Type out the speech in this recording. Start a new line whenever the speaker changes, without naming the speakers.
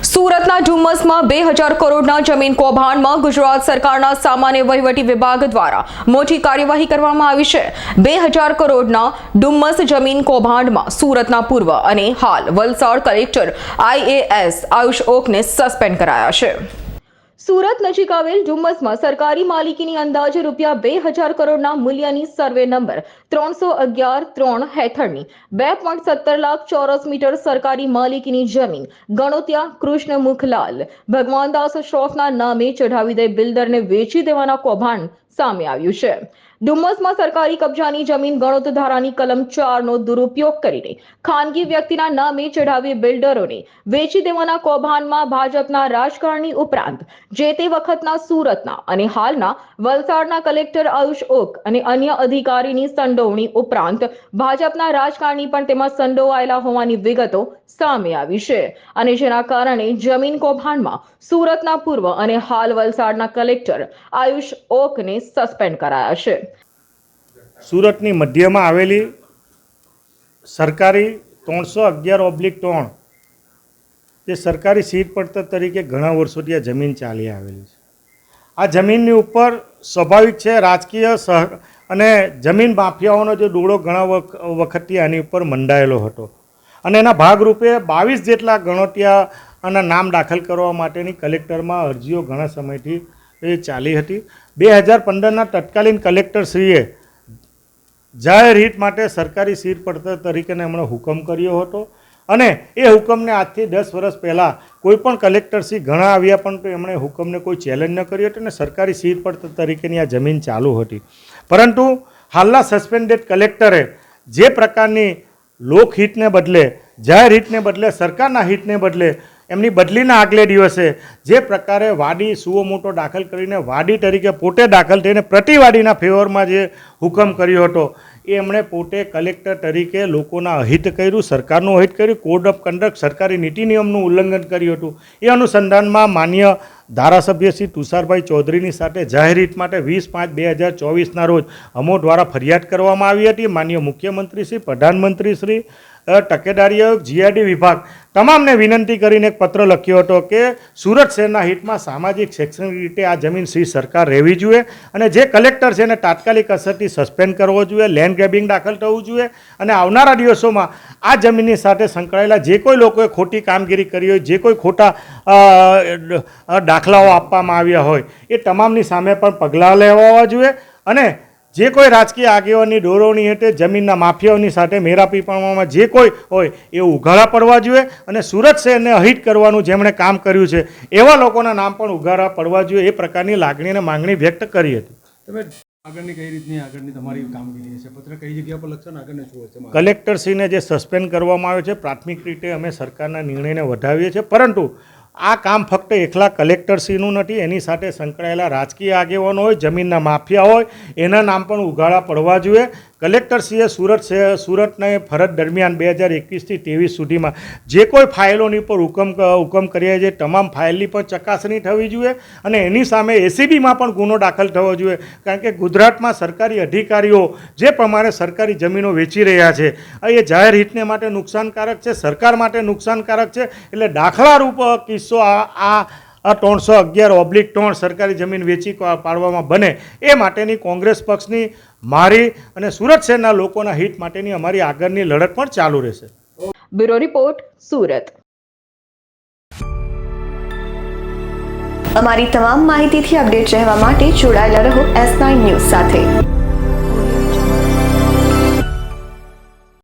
સુરતના ડુમસમાં બે હજાર કરોડના જમીન કૌભાંડમાં ગુજરાત સરકારના સામાન્ય વહીવટી વિભાગ દ્વારા મોટી કાર્યવાહી કરવામાં આવી છે. બે હજાર કરોડના ડુમસ જમીન કૌભાંડમાં સુરતના પૂર્વ અને હાલ વલસાડ કલેક્ટર આઈએએસ આયુષ ઓકને સસ્પેન્ડ કરાયા છે. સુરત નજીક આવેલ ડુમ્મસમાં સરકારી માલિકીની અંદાજે રૂપિયા બે હજાર કરોડના મૂલ્યની સર્વે નંબર ત્રણસો અગિયાર ત્રણ હેઠળની. બે પોઈન્ટ સત્તર લાખ ચોરસ મીટર સરકારી માલિકીની જમીન. ગણોત્યા કૃષ્ણ મુખલાલ ભગવાનદાસ શ્રોફના નામે ચઢાવી દે બિલ્ડરને વેચી દેવાના કૌભાંડ સામે આવ્યું છે. ડુમસમાં સરકારી કબજાની જમીન ગણોત ધારાની કલમ ચારનો દુરુપયોગ કરીને ખાનગી વ્યક્તિના નામે ચઢાવી બિલ્ડરોને વેચી દેવાના કૌભાંડમાં ભાજપના રાજકારણી ઉપરાંત જે તે વખતના સુરતના અને હાલના વલસાડના કલેક્ટર આયુષ ઓક અને અન્ય અધિકારીની સંડોવણી ઉપરાંત ભાજપના રાજકારણી પણ તેમાં સંડોવાયેલા હોવાની વિગતો સામે આવી છે. અને જેના કારણે જમીન કૌભાંડમાં સુરતના પૂર્વ અને હાલ વલસાડના કલેક્ટર આયુષ ઓકને સસ્પેન્ડ કરાયા છે
સુરતની મધ્યમાં આવેલી સરકારી ત્રણસો અગિયાર ઓબ્લિક ત્રણ તે સરકારી સીટ પડતર તરીકે ઘણા વર્ષોથી આ જમીન ચાલી આવેલી છે. આ જમીનની ઉપર સ્વાભાવિક છે, રાજકીય સહ અને જમીન માફિયાઓનો જે ડોળો ઘણા વખ- વખતથી આની ઉપર મંડાયેલો હતો. અને એના ભાગરૂપે બાવીસ જેટલા ગણોટિયાના નામ દાખલ કરવા માટેની કલેક્ટરમાં અરજીઓ ઘણા સમયથી એ ચાલી હતી. બે હજાર પંદરના તત્કાલીન કલેક્ટરશ્રીએ જાહેર હિત માટે સરકારી શિર પડતર તરીકેને એમણે હુકમ કર્યો હતો અને એ હુકમને આજથી દસ વર્ષ પહેલાં કોઈ પણ કલેક્ટરશ્રી ઘણા આવ્યા પણ એમણે હુકમને કોઈ ચેલેન્જ ન કર્યો હતો અને સરકારી શિર પડતર તરીકેની આ જમીન ચાલુ હતી. પરંતુ હાલના સસ્પેન્ડેડ કલેક્ટરે જે પ્રકારની લોકહિતને બદલે જાહેર હિતને બદલે સરકારના હિતને બદલે એમની બદલીના આગલે દિવસે જે પ્રકારે વાડી સુઓ મોટો દાખલ કરીને વાડી તરીકે પોતે દાખલ થઈને પ્રતિવાદીના ફેવરમાં જે હુકમ કર્યો હતો, એ એમણે પોતે કલેક્ટર તરીકે લોકોના અહિત કર્યું, સરકારનું અહિત કર્યું કોડ ઓફ કન્ડક્ટ સરકારી નીતિ નિયમનું ઉલ્લંઘન કર્યું હતું. એ અનુસંધાનમાં માન્ય ધારાસભ્ય શ્રી તુષારભાઈ ચૌધરીની સાથે જાહેરિત માટે વીસ પાંચ બે હજાર ચોવીસના રોજ અમો દ્વારા ફરિયાદ કરવામાં આવી હતી. માન્ય મુખ્યમંત્રી શ્રી, પ્રધાનમંત્રી શ્રી અ, જીઆઈડી વિભાગ તમામને વિનંતી કરીને એક પત્ર લખ્યો હતો કે સુરત શહેરના હિતમાં સામાજિક શૈક્ષણિક રીતે આ જમીન શ્રી સરકાર રહેવી જોઈએ અને જે કલેક્ટર છે એને તાત્કાલિક અસરથી સસ્પેન્ડ કરવો જોઈએ લેન્ડ ગ્રેબિંગ દાખલ થવું જોઈએ અને આવનારા દિવસોમાં આ જમીનની સાથે સંકળાયેલા જે કોઈ લોકોએ ખોટી કામગીરી કરી હોય જે કોઈ ખોટા દાખલાઓ આપવામાં આવ્યા હોય એ તમામની સામે પણ પગલાં લેવા જોઈએ અને જે કોઈ રાજકીય આગેવાની દોરવણી હેઠે જમીનના માફિયાઓની સાથે મેરાપીપણમાં જે કોઈ હોય એ ઉઘાડા પડવા જોઈએ અને સુરત શહેરને અહિત કરવાનું જેમણે કામ કર્યું છે એવા લોકોના નામ પણ ઉઘાડા પડવા જોઈએ એ પ્રકારની લાગણી અને માંગણી વ્યક્ત કરી હતી.
તમે આગળની કઈ રીતની આગળની તમારી કામગીરી છે? પત્ર કઈ જગ્યા પર લખશો આગળને શું હશે
કલેક્ટરશ્રીને જે સસ્પેન્ડ કરવામાં આવ્યો છે પ્રાથમિક રીતે અમે સરકારના નિર્ણયને વધાવીએ છીએ પરંતુ આ કામ ફક્ત એકલા કલેક્ટરશ્રીનું નથી, એની સાથે સંકળાયેલા રાજકીય આગેવાનો હોય, જમીનના માફિયા હોય, એના નામ પણ ઉઘાડા પડવા જોઈએ. કલેક્ટરશ્રીએ સુરત શહેર સુરતને ફરજ દરમિયાન બે હજાર એકવીસથી ત્રેવીસ સુધીમાં જે કોઈ ફાઇલોની પર હુકમ હુકમ કર્યા છે તમામ ફાઇલની પણ ચકાસણી થવી જોઈએ અને એની સામે એસીબીમાં પણ ગુનો દાખલ થવો જોઈએ. કારણ કે ગુજરાતમાં સરકારી અધિકારીઓ જે પ્રમાણે સરકારી જમીનો વેચી રહ્યા છે એ જાહેર હિતને માટે નુકસાનકારક છે, સરકાર માટે નુકસાનકારક છે, એટલે દાખલારૂપ કિસ્સો આ આ ત્રણસો અગિયાર ઓબ્લિક ત્રણ સરકારી જમીન વેચી પાડવામાં બને. એ માટેની કોંગ્રેસ પક્ષની મારી અને સુરત શહેરના લોકોના હિત માટેની અમારી આગળની લડત પણ ચાલુ રહેશે.
Bureau report Surat.
અમારી તમામ માહિતીથી અપડેટ રહેવા માટે જોડાયેલા રહો એસ નાઇન ન્યૂઝ સાથે.